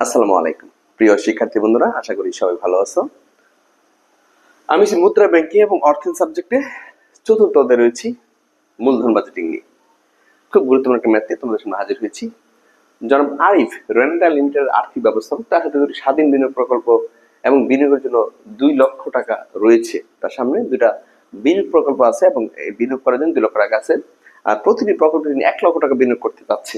আসসালামু আলাইকুম। প্রিয় শিক্ষার্থী বন্ধুরা, আশা করি সবাই ভালো আছো। আমি মুদ্রা ব্যাংকিং এবং অর্থনীতি সাবজেক্টে চতুর্থ অধ্যায়ে রয়েছি, মূলধন বাজেটিং নিয়ে। খুব গুরুত্বপূর্ণ একটা ম্যাথ তোমাদের সামনে হাজির হয়েছি। জনাব আরিফ রেন্টাল লিমিটেড আর্থিক ব্যবস্থাপক, তার সাথে দুটি স্বাধীন বিনিয়োগ প্রকল্প এবং বিনিয়োগের জন্য দুই লক্ষ টাকা রয়েছে। তার সামনে দুটা বিনিয়োগ প্রকল্প আছে এবং বিনিয়োগ করার জন্য দুই লক্ষ টাকা আছে। আর প্রতিটি প্রকল্পে তিনি এক লক্ষ টাকা বিনিয়োগ করতে আর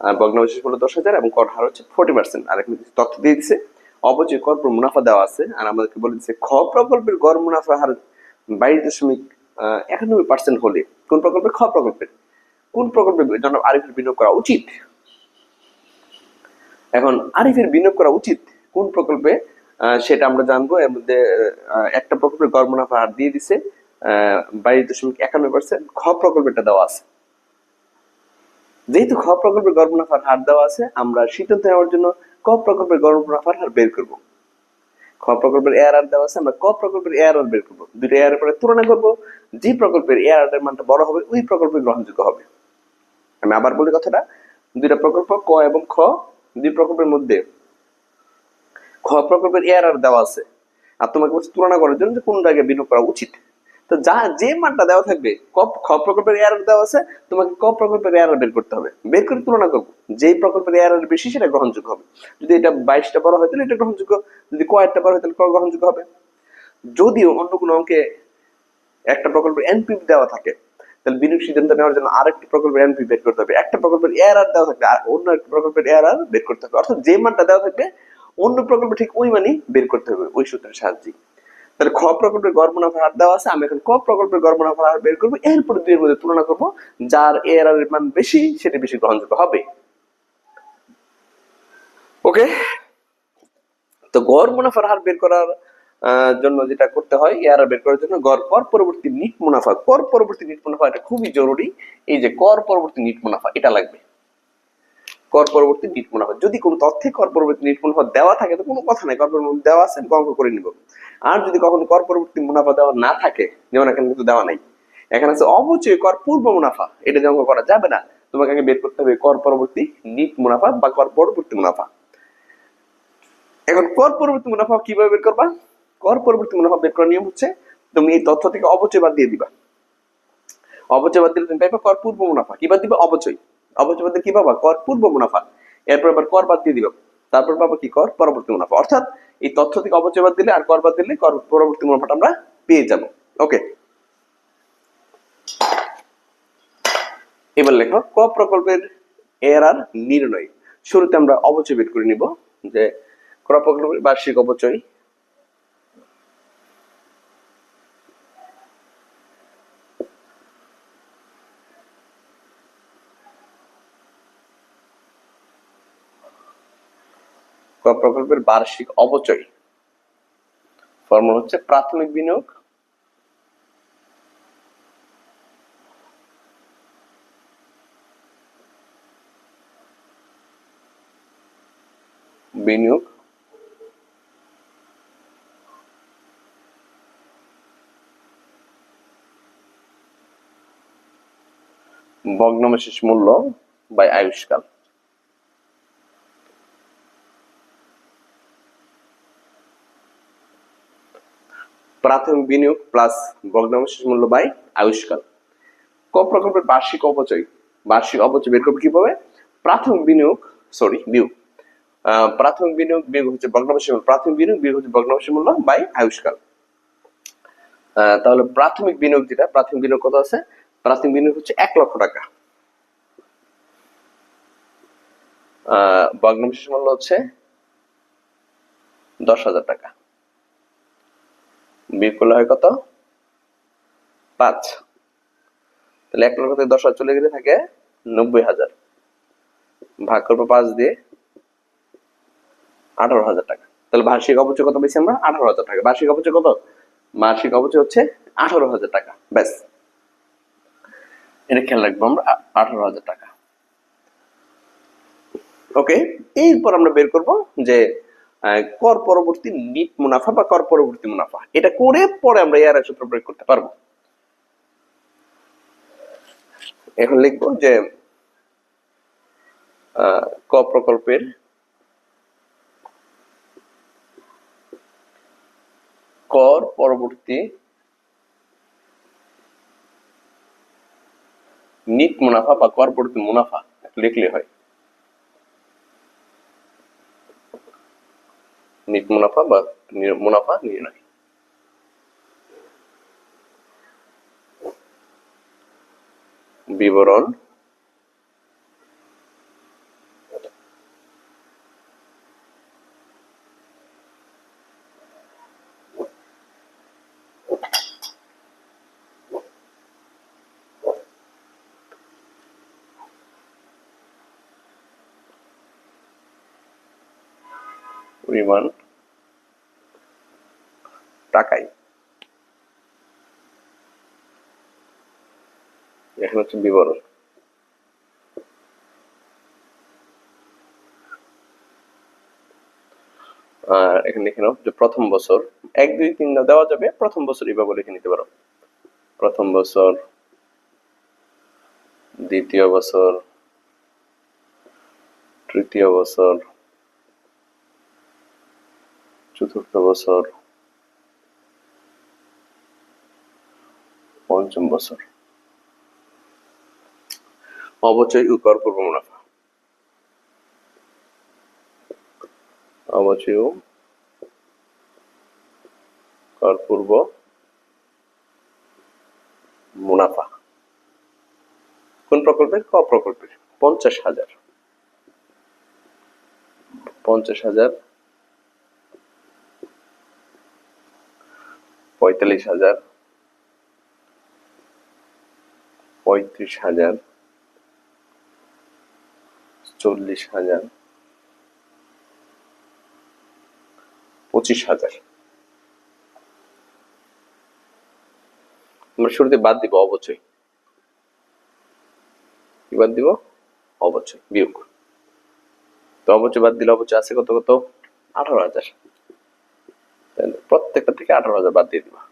ভগ্নাবশেষ দশ হাজার এবং কর হার হচ্ছে ফোর্টি পার্সেন্ট আর তথ্য দিয়ে অবচয় কর পর মুনাফা দেওয়া আছে, আর আমাদেরকে বলে দিচ্ছে খ প্রকল্পের গড় মুনাফা হার বাইশ দশমিক একানব্বই পার্সেন্ট হলে কোন খ প্রকল্পের। কোন প্রকল্পে আরিফের বিনিয়োগ করা উচিত? এখন আরিফের বিনিয়োগ করা উচিত কোন প্রকল্পে? সেটা আমরা জানব। এর মধ্যে একটা প্রকল্পের গড় মুনাফা হার দিয়ে দিছে বাইশ দশমিক একানব্বই পার্সেন্ট খ প্রকল্পেরটা দেওয়া আছে। যেহেতু খ প্রকল্পের গড় মুনাফার হার দেওয়া আছে, আমরা সিদ্ধান্ত নেওয়ার জন্য ক প্রকল্পের গড় মুনাফার হার বের করব। খ প্রকল্পের এআর আর দেওয়া আছে, আমরা ক প্রকল্পের এআর আর বের করব। দুটো এআর পরে তুলনা করব, যে প্রকল্পের এআর এর মানটা বড় হবে, ওই প্রকল্পে গ্রহণযোগ্য হবে। আমি আবার বলি কথাটা, দুইটা প্রকল্প ক এবং খ, দুই প্রকল্পের মধ্যে খ প্রকল্পের এআর আর দেওয়া আছে। আর তোমাকে বলছে তুলনা করার জন্য যে কোন জায়গায় বিনিয়োগ করা উচিত। তো যা, যে মানটা দেওয়া থাকবে ক খ প্রকল্পের এআর দেওয়া আছে, তোমাকে ক প্রকল্পের এআর বের করতে হবে। বের করে তুলনা করব। যে প্রকল্পের এআর বেশি, সেটা গ্রহণযোগ্য হবে। যদি এটা বাইশটা বড় হয়, তাহলে এটা গ্রহণযোগ্য। যদি কয়েকটা বড় হয়, তাহলে ক গ্রহণযোগ্য হবে। যদিও অন্য কোনো অঙ্কে একটা প্রকল্পের এনপি দেওয়া থাকে, তাহলে বিনিয়োগ সিদ্ধান্ত নেওয়ার জন্য আরেকটি প্রকল্পের এনপি বের করতে হবে। একটা প্রকল্পের এয়ার আর দেওয়া থাকবে আর অন্য একটা প্রকল্পের এয়ার আর বের করতে হবে। অর্থাৎ যে মানটা দেওয়া থাকবে, অন্য প্রকল্পে ঠিক ওই মানই বের করতে হবে, ওই সূত্রের সাহায্যে তাহলে খ প্রকল্পের গড় মুনাফার হার দেওয়া আছে, আমি এখন ক প্রকল্পের গড় মুনাফার হার বের করব, এরপরে দুইয়ের মধ্যে তুলনা করব, যার এর মান বেশি, সেটা বেশি গ্রহণযোগ্য হবে। ওকে? তো গড় মুনাফার হার বের করার জন্য যেটা করতে হয় এআর বের করার জন্য গড় কর পরবর্তী নিট মুনাফা, কর পরবর্তী নিট মুনাফা এটা খুবই জরুরি, এই যে কর পরবর্তী নিট মুনাফা, এটা লাগবে। কর পরবর্তী নিট মুনাফা যদি কোনো তথ্যে কর পরবর্তী নিট মুনাফা দেওয়া থাকে, তো কোনো কথা নাই। কর পরবর্তী দেওয়া আছে, আমি অঙ্ক করে নিব। আর যদি কখনো কর পরবর্তী মুনাফা দেওয়া না থাকে, যেমন এখানে কিন্তু দেওয়া নাই। এখানে আছে অবচয় কর পূর্ব মুনাফা। এটা দিয়ে অঙ্ক করা যাবে না। তোমাকে আগে বের করতে হবে কর পরবর্তী নিট মুনাফা বা কর পরবর্তী মুনাফা। এখন কর পরবর্তী মুনাফা কীভাবে বের করবা? কর পরবর্তী মুনাফা বের করার নিয়ম হচ্ছে, তুমি এই তথ্য থেকে অবচয় বাদ দিয়ে দিবা। অবচয় বাদ দিলে তুমি পাইবা কর পূর্ব মুনাফা। কি বাদ দিবা? অবচয়। অবচয় বাদ কি পাবা কর পূর্ব মুনাফা। এরপর আবার কর বাদ দিয়ে দিবা। তারপর পাবা কি কর? পরবর্তী মুনাফা। অর্থাৎ এই তথ্য থেকে অবচয় বাদ দিলে আর কর বাদ দিলে কর পরবর্তী মুনাফাটা আমরা পেয়ে যাব। ওকে এবার লেখো, ক প্রকল্পের এর আর নির্ণয়? শুরুতে আমরা অবচয় বের করে নিব যে ক প্রকল্পের বার্ষিক অবচয় প্রকল্পের বার্ষিক অবচয় ফর্মুলা হচ্ছে প্রাথমিক বিনিয়োগ। বিনিয়োগ। ভগ্নাবশেষ মূল্য বাই আয়ুষ্কাল। প্রাথমিক বিনিয়োগ প্লাস ভগ্নাবশেষ মূল্য বাই আয়ুষ্কাল। ক প্রকল্পের বার্ষিক অপচয়? বার্ষিক অপচয় বের করবে কীভাবে? প্রাথমিক বিনিয়োগ সরি বিয়োগ। প্রাথমিক বিনিয়োগ বিয়োগ হচ্ছে ভগ্নাবশেষ মূল্য। প্রাথমিক বিনিয়োগ বিয়োগ হচ্ছে ভগ্নাবশেষ মূল্য বাই আয়ুষ্কাল। তাহলে প্রাথমিক বিনিয়োগ যেটা প্রাথমিক বিনিয়োগ কত আছে? প্রাথমিক বিনিয়োগ হচ্ছে এক লক্ষ টাকা। আহ, ভগ্নাবশেষ মূল্য হচ্ছে দশ হাজার টাকা। করলে হয় কত? পাঁচ। তাহলে এক লক্ষ থেকে দশ হাজার চলে গেলে থাকে নব্বই হাজার। ভাগ করব পাঁচ দিয়ে আঠারো হাজার টাকা। তাহলে বার্ষিক অবচয় কত পেয়েছি আমরা? আঠারো হাজার টাকা। বার্ষিক অবচয় কত? বার্ষিক অবচয় হচ্ছে আঠারো হাজার টাকা। ব্যাস। এটা খেয়াল রাখব আমরা, আঠারো হাজার টাকা। ওকে, এরপর আমরা বের করব যে কর পরবর্তী নিট মুনাফা বা কর পরবর্তী মুনাফা। এটা করে পরে আমরা এআরআই সূত্র প্রয়োগ করতে পারব। এখন লিখব যে ক প্রকল্পের কর পরবর্তী নিট মুনাফা বা কর পরবর্তী মুনাফা লিখলে হয়। নিট মুনাফা বা নি- মুনাফা নির্ণয় বিবরণ পরিমাণ টাকায় এখানে হচ্ছে বিবরণ। আর এখানে লিখে যে প্রথম বছর, এক, দুই, তিন দেওয়া যাবে, প্রথম বছর লিখে নিতে পারো। প্রথম বছর, দ্বিতীয় বছর, তৃতীয় বছর, চতুর্থ বছর পঞ্চম বছর। অবচয় ও কর পূর্ব মুনাফা। অবচয় ও কর পূর্ব মুনাফা। কোন প্রকল্পের? ক প্রকল্পের? পঞ্চাশ হাজার। পঞ্চাশ হাজার। পঁয়তাল্লিশ হাজার। পঁয়ত্রিশ হাজার, চল্লিশ হাজার, পঁচিশ হাজার। আমরা শুরুতে বাদ দিব অবচয় কি বাদ দিব? অবচয় বিয়োগ তো অবচয় বাদ দিলে অবচয় আছে কত কত? আঠারো হাজার। প্রত্যেকটা থেকে আঠারো হাজার বাদ দিয়ে দিবা।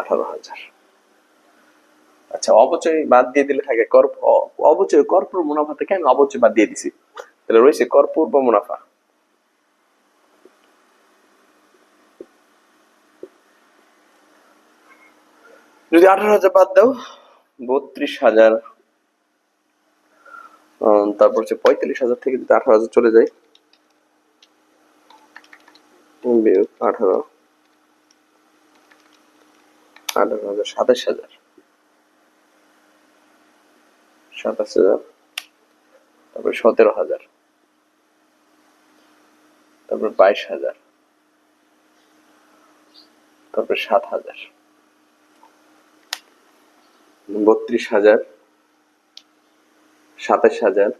আঠারো হাজার। আচ্ছা অবচয় বাদ দিয়ে দিলে থাকে অবচয় করপূর্ব মুনাফা থেকে আমি অবচয় বাদ দিয়ে দিছি? তাহলে রয়েছে করপূর্ব মুনাফা। যদি আঠারো হাজার বাদ দাও, বত্রিশ হাজার তারপর হচ্ছে পঁয়তাল্লিশ হাজার থেকে যদি আঠারো হাজার চলে যায় আঠারো। সাতাশ হাজার। সাতাশ হাজার, তারপরে সতেরো হাজার, তারপরে বাইশ হাজার, তারপরে সাত হাজার, বত্রিশ হাজার, সাতাশ হাজার,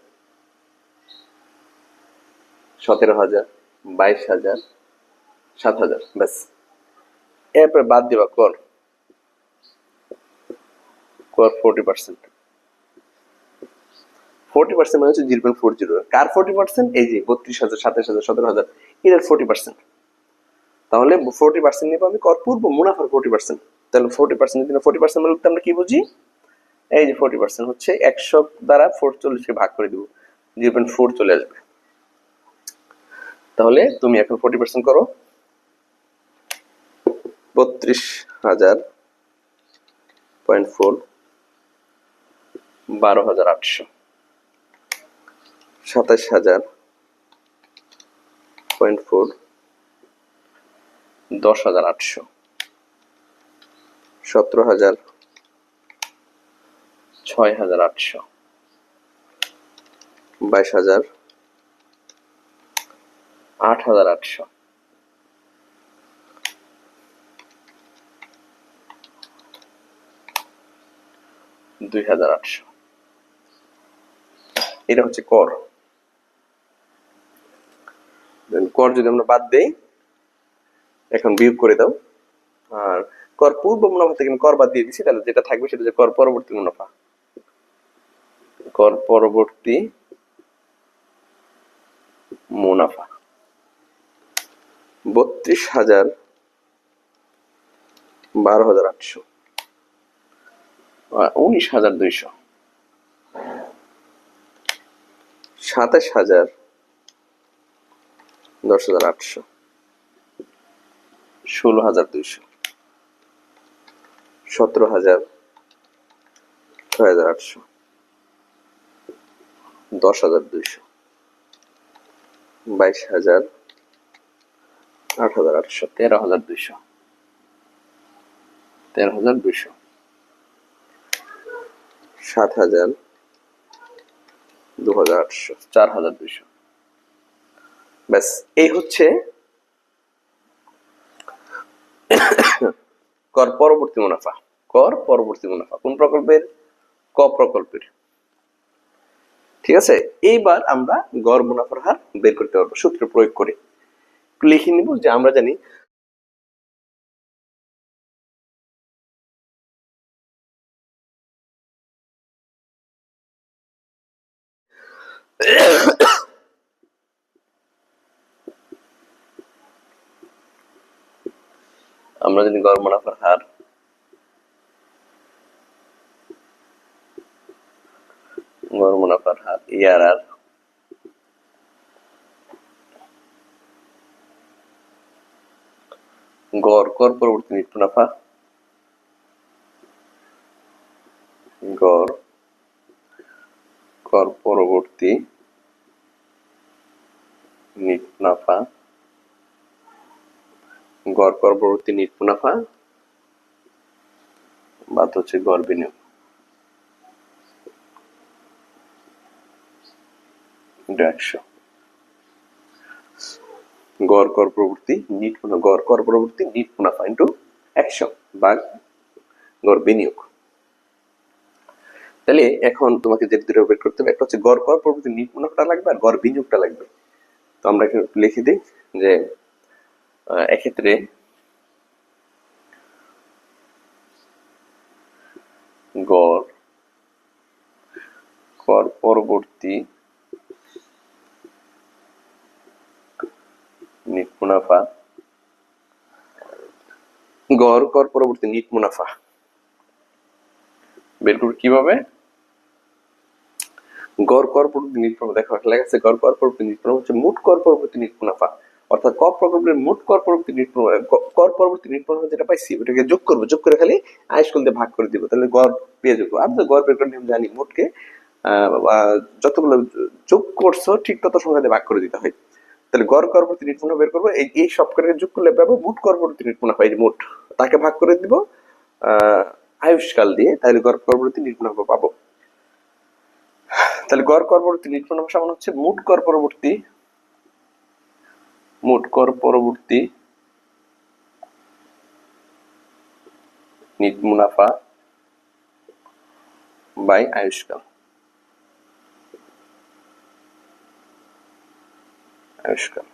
সতেরো হাজার, বাইশ হাজার, সাত হাজার, ব্যাস। এরপরে বাদ দিবা, কর। কর ফোরটি পার্সেন্ট ফোরটি পার্সেন্ট মানে হচ্ছে জিরো পয়েন্ট ফোর জিরো কার ফোরটি পার্সেন্ট এই যে বত্রিশ হাজার, সাতাশ হাজার, সতেরো হাজার এটার ফোরটি পার্সেন্ট তাহলে ফোরটি পার্সেন্ট নিবো আমি কর পূর্ব, মুনাফার ফোরটি পার্সেন্ট তাহলে ফোরটি পার্সেন্ট যদি ফোরটি পার্সেন্ট বলতে আমরা কি বুঝি? এই যে ফোরটি পার্সেন্ট হচ্ছে একশো দ্বারা ফোর চল্লিশকে ভাগ করে দিব। জিরো পয়েন্ট ফোর চলে আসবে। তাহলে তুমি এখন ফোরটি পার্সেন্ট করো। বত্রিশ হাজার পয়েন্ট ফোর বারো হাজার আটশো। সাতাশ হাজার পয়েন্ট ফোর, দশ হাজার আটশো। সতেরো হাজার ছয় হাজার আটশো। বাইশ হাজার আট হাজার আটশো। দুই হাজার আটশো। এটা হচ্ছে কর। কর যদি আমরা বাদ দেই, এখন বিয়োগ করে দাও। আর কর পূর্ব মুনাফা থেকে কর বাদ দিয়ে দিচ্ছি তাহলে যেটা থাকবে সেটা হচ্ছে কর পরবর্তী মুনাফা। কর পরবর্তী মুনাফা। বত্রিশ হাজার বারো হাজার আটশো। উনিশ হাজার দুইশো। সাতাশ হাজার দশ হাজার আটশো। ষোলো হাজার দুইশো। সতেরো হাজার ছয় হাজার আটশো। দশ হাজার দুইশো। বাইশ হাজার আট হাজার আটশো। তেরো হাজার দুইশো। তেরো হাজার দুইশো। সাত হাজার ব্যাস, এই হচ্ছে কর পরবর্তী মুনাফা। কর পরবর্তী মুনাফা। কোন প্রকল্পের? ক প্রকল্পের। ঠিক আছে? এইবার আমরা গড় মুনাফার হার বের করতে পারব। সূত্র প্রয়োগ করে। লিখে নিব যে আমরা জানি আমরা জানি গড় মুনাফার হার গড় মুনাফার হার ইআরআর গড়, কর পরবর্তী নিট মুনাফা, গড়, কর পরবর্তী নিট মুনাফা গড় পরবর্তী নিট মুনাফা বাদ হচ্ছে গড় বিনিয়োগ। গড় কর প্রবৃত্তি নিট গড় কর প্রবৃত্তি নিট মুনাফা ইন্টু একশো বা গড় বিনিয়োগ। তাহলে এখন তোমাকে যে দুটো বের করতে হবে, একটা হচ্ছে গড় কর প্রবৃত্তি নিট মুনাফাটা লাগবে আর গড় বিনিয়োগটা লাগবে। তো আমরা লিখে দিই যে এক্ষেত্রে গড় কর পরবর্তী নিট মুনাফা, গড় কর পরবর্তী নিট মুনাফা। বের করব কীভাবে? গড় কর পরবর্তী নিট মুনাফা, দেখো, লেখা আছে গড় কর পরবর্তী নিট মুনাফা, হচ্ছে মোট কর পরবর্তী নিট মুনাফা। অর্থাৎ ক প্রকল্পের মোট কর পরবর্তী নিট কর পরবর্তী নিট মুনাফা যেটা পাইছি, ওটাকে যোগ করব, যোগ করে খালি আয়স্কুল দিয়ে ভাগ করে দিব। তাহলে গড় পেয়ে যাব। আমি তো গড় বের নিয়ম জানি মোটকে যতগুলো যোগ করছ, ঠিক তত সংখ্যা ভাগ করে দিতে হয়। তাহলে গড় করবর্তী নিট মুনাফা বের করব। এই সব করে যোগ করলে পাবো, মোট করবর্তী নিট মুনাফা এই যে মোট। তাকে ভাগ করে দিব আয়ুষ্কাল দিয়ে, তাহলে গড় করবর্তী নিট মুনাফা পাবো। তাহলে গড় করবর্তী নিট মুনাফা সমান হচ্ছে মোট কর পরবর্তী মোট কর পরবর্তী নিট মুনাফা বাই আয়ুষ্কাল। আয়ুষ্কাল।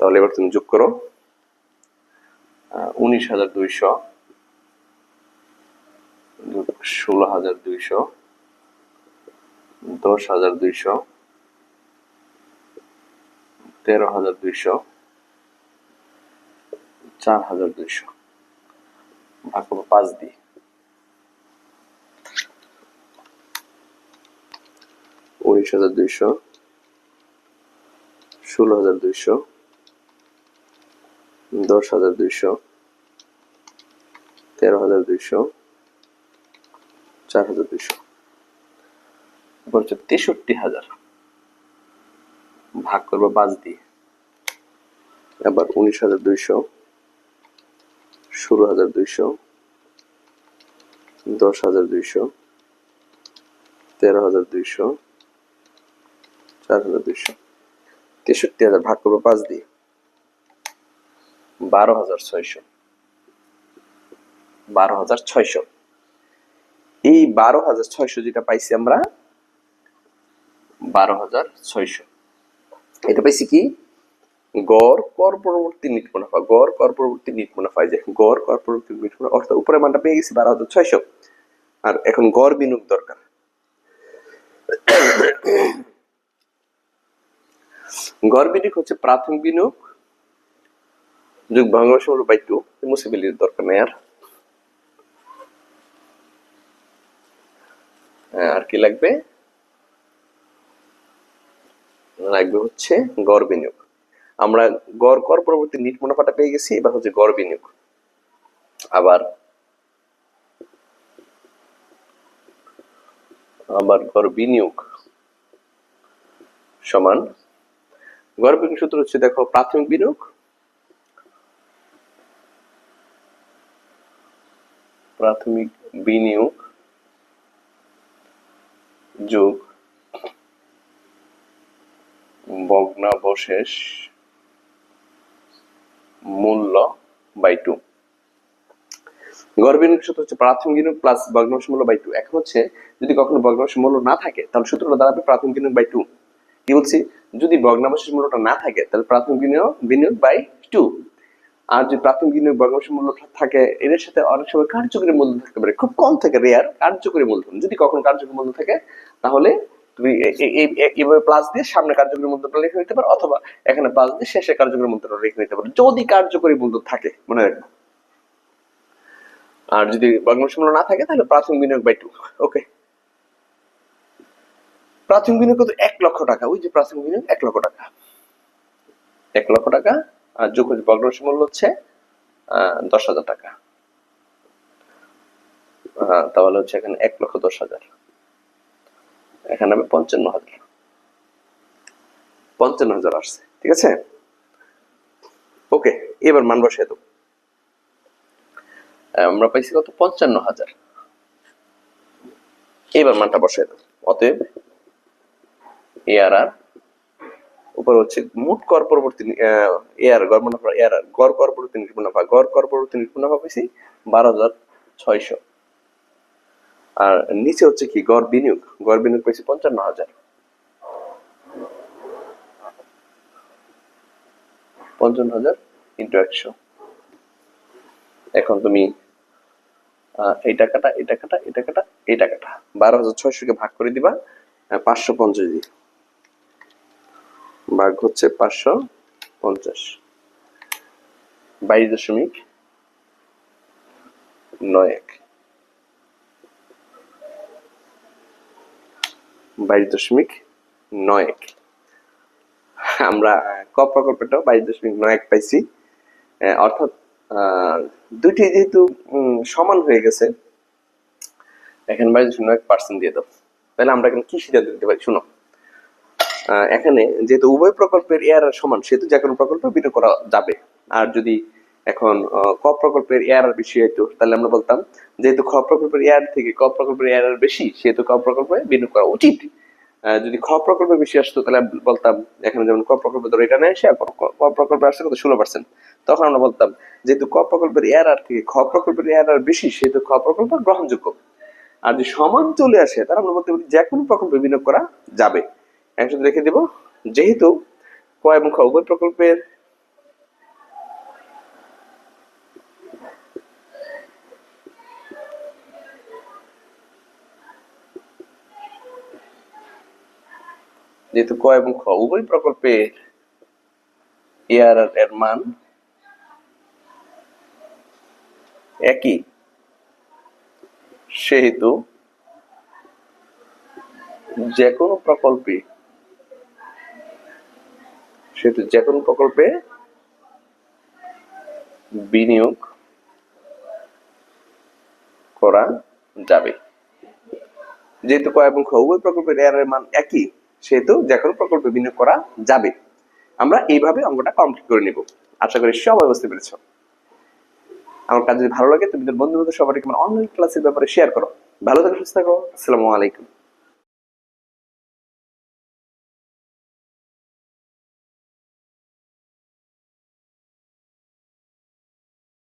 তাহলে এবার তুমি যোগ করো। উনিশ হাজার দুইশো ষোলো হাজার দুইশো, দশ হাজার দুইশো তেরো হাজার দুইশো, চার হাজার দুইশো। ভাগ করব পাঁচ দিয়ে। উনিশ হাজার দুইশো, ষোলো হাজার দুইশো, দশ হাজার দুইশো, তেরো হাজার দুইশো, চার হাজার দুইশো। তেষট্টি হাজার। ভাগ করব পাঁচ দিয়ে। এবার উনিশ হাজার দুইশো, ষোলো হাজার দুইশো, দশ হাজার দুইশো, তেরো হাজার দুইশো, চার হাজার দুইশো। তেষট্টি হাজার ভাগ করব পাঁচ দিয়ে। বারো হাজার ছয়শো। বারো হাজার ছয়শো। এই বারো হাজার ছয়শো যেটা পাইছি আমরা, বারো হাজার ছয়শো। এটা পাইছি কি? গড় কর পরবর্তী নিট মুনাফা। গড় কর পরবর্তী নিট মুনাফা যে গড় কর পরবর্তী নিট মুনাফা অর্থাৎ উপরে মানটা পেয়ে গেছি বারো হাজার ছয়শো। আর এখন গড় বিনিয়োগ দরকার। গড় বিনিয়োগ হচ্ছে প্রাথমিক বিনিয়োগ যোগ বাংলাদেশ বাই টু মুছে ফেলির দরকার নেই আর। হ্যাঁ, আর কি লাগবে? লাগবে হচ্ছে গড় বিনিয়োগ। আমরা গড় কর পরবর্তী নিট মুনাফাটা পেয়ে গেছি, এবার হচ্ছে গড় বিনিয়োগ। আবার আবার গড় বিনিয়োগ সমান। গড় বিনিয়োগ সূত্র হচ্ছে দেখো প্রাথমিক বিনিয়োগ প্রাথমিক বিনিয়োগ যোগ ভগ্নাবশেষ মূল্য বাই টু। গড় সূত্র হচ্ছে প্রাথমিক বিনিয়োগ প্লাস ভগ্নাংশ মূল্য বাই টু। এখন হচ্ছে, যদি কখনো ভগ্নাংশ মূল্য না থাকে, তাহলে সূত্রটা দাঁড়াবে প্রাথমিক বিনিয়োগ বাই টু। কি বলছি? যদি ভগ্নাবশেষ মূল্যটা না থাকে, তাহলে প্রাথমিক বিনিয়োগ বিনিয়োগ বাই টু। আর যদি প্রাথমিক বিনিয়োগ ভগ্নাংশ মূল্য থাকে এর সাথে অনেক সময় কার্যকরী মূল্য থাকতে পারে। খুব কম থেকে রেয়ার কার্যকরী মূলধন। যদি কখনো কার্যকরী মূল্য থাকে, তাহলে তুমি এইভাবে প্লাস দিয়ে সামনে কার্যকরী লিখে নিতে পারো, অথবা এখানে প্লাস দিয়ে শেষে কার্যকরী লিখে নিতে পারো। যদি কার্যকরী থাকে, মনে রাখবে। আর যদি ভগ্নাংশ মূল্য না থাকে, তাহলে প্রাথমিক বিনিয়োগ বাই টু ওকে প্রাথমিক বিনিয়োগ কত? এক লক্ষ টাকা। ওই যে প্রাথমিক বিনিয়োগ, এক লক্ষ টাকা। এক লক্ষ টাকা, আর যোগ হচ্ছে মূল্য হচ্ছে দশ হাজার টাকা। তাহলে হচ্ছে এখানে এক লক্ষ দশ হাজার। এখানে হবে পঞ্চান্ন হাজার। পঞ্চান্ন হাজার আসছে, ঠিক আছে? ওকে, এবার মান বসিয়ে দেবো। আমরা পাইছি কত? পঞ্চান্ন হাজার। এবার মানটা বসিয়ে দেবো। অতএব এআরআর উপর হচ্ছে মোট কর পরবর্তী এআর গড় মুনাফা এআর গড় কর পরবর্তী মুনাফা, গড় কর পরবর্তী মুনাফা পাইছি বারো হাজার ছয়শো। আর নিচে হচ্ছে কি, গড় বিনিয়োগ। গড় বিনিয়োগ পাইছি পঞ্চান্ন হাজার। পঞ্চান্ন হাজার ইন্টু একশো। এখন তুমি এই টাকাটা এই টাকাটা এই টাকাটা এই টাকাটা। বারো হাজার ছয়শোকে ভাগ করে দিবা পাঁচশো পঞ্চাশ দিয়ে। ভাগ হচ্ছে পাঁচশো পঞ্চাশ। বাইশ দশমিক নয় এক। বাইশ দশমিক নয় এক। আমরা ক প্রকল্পটাও বাইশ দশমিক নয় এক পাইছি। অর্থাৎ দুটি যেহেতু সমান হয়ে গেছে, এখানে বাইশ দশমিক নয় এক পার্সেন্ট দিয়ে দাও। তাহলে আমরা এখানে কি সিদ্ধান্ত দিতে পারি? শুনো এখানে যেহেতু উভয় প্রকল্পের এয়ার সমান, সেহেতু যে কোনো প্রকল্পে বিনিয়োগ করা যাবে। আর যদি এখন ক প্রকল্পের এয়ার বেশি হইতো তাহলে আমরা বলতাম, যেহেতু খ প্রকল্পের এয়ার থেকে ক প্রকল্পের এয়ার বেশি, সেহেতু ক প্রকল্পে বিনিয়োগ করা উচিত। যদি খ প্রকল্পে বেশি আসতো, তাহলে বলতাম, এখানে যেমন ক প্রকল্পে ধরো এটা আসে ক- প্রকল্পে আসছে কত? ষোলো পার্সেন্ট তখন আমরা বলতাম, যেহেতু ক প্রকল্পের এয়ার আর থেকে খ প্রকল্পের এয়ার আর বেশি, সেহেতু খ প্রকল্প গ্রহণযোগ্য। আর যদি সমান চলে আসে, তাহলে আমরা বলতে পারি যে কোনো প্রকল্পে বিনিয়োগ করা যাবে। একসাথে রেখে দেব, যেহেতু ক এবং খ উভয় প্রকল্পের যেহেতু ক এবং খ, উভয় প্রকল্পের এআর এর মান একই। সেহেতু যে কোনো প্রকল্পে, সেহেতু যে কোনো প্রকল্পে বিনিয়োগ করা যাবে। যেহেতু ক এবং খ, উভয় প্রকল্পের এর মান একই সেহেতু যে কোনো প্রকল্পে বিনিয়োগ করা যাবে। আমরা এইভাবে অঙ্কটা কমপ্লিট করে নিব। আশা করি সবাই বুঝতে পেরেছ। আমার কাজ যদি ভালো লাগে তুমি বন্ধু বান্ধব সবাইকে অনলাইন ক্লাসের ব্যাপারে শেয়ার করো। ভালো থাকো, সুস্থ থাকো। আসসালামু আলাইকুম।